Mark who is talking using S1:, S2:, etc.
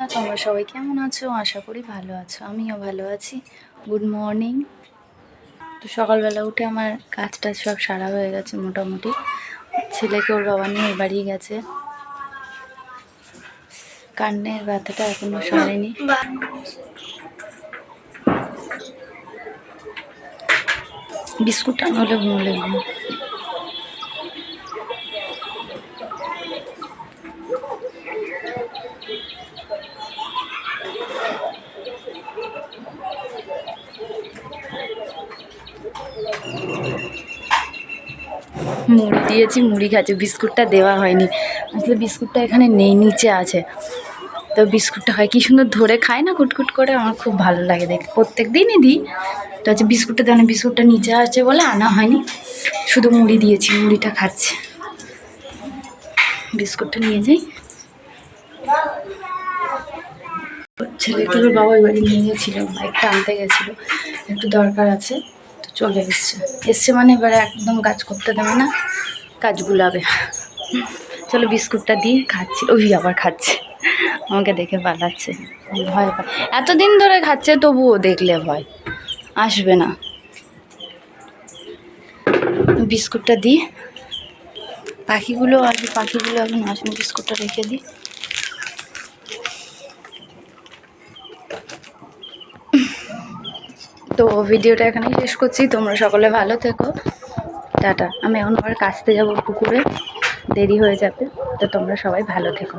S1: তোমরা সবাই কেমন আছো? আশা করি ভালো আছো। আমিও ভালো আছি। গুড মর্নিং তো সকালবেলা উঠে আমার কাজটা সব সারা হয়ে গেছে মোটামুটি। ছেলেকে ওর বাবা নিয়ে বাড়ি গেছে। কান্নের ব্যথাটা এখনও সরেনি। বিস্কুটটা হলে ঘুমলে মুড়ি দিয়েছি, মুড়ি খাচ্ছে। বিস্কুটটা দেওয়া হয়নি। আসলে বিস্কুটটা এখানে নেই, নিচে আছে। তো বিস্কুটটা হয়, কি সুন্দর ধরে খায় না, কুটকুট করে? আমার খুব ভালো লাগে দেখতে। প্রত্যেক দিনই দিই। তো হচ্ছে বিস্কুটটা দেওয়া বিস্কুটটা নিচে আছে বলে আনা হয়নি। শুধু মুড়ি দিয়েছি, মুড়িটা খাচ্ছে। বিস্কুটটা নিয়ে যাই। ছেলেকে ওর বাবা বাড়ি নিয়ে গেছিল, বাইকটা আনতে গেছিল। একটু দরকার আছে। চলে এসছে। এসছে মানে এবারে একদম কাজ করতে দেবে না, কাজ গুলাবে। চলো বিস্কুটটা দিয়ে খাচ্ছি। ওই আবার খাচ্ছে। আমাকে দেখে পালাচ্ছে। ভয় পায়। এতদিন ধরে খাচ্ছে, তবুও দেখলে ভয়। আসবে না। বিস্কুটটা দিই। পাখিগুলো আসবে, পাখিগুলো এখন আসবে বিস্কুটটা রেখে দিই। তো ভিডিওটা এখানেই শেষ করছি। তোমরা সকলে ভালো থেকো। টাটা। আমি এখন আবার কাছতে যাব পুকুরে। দেরি হয়ে যাবে। তো তোমরা সবাই ভালো থেকো।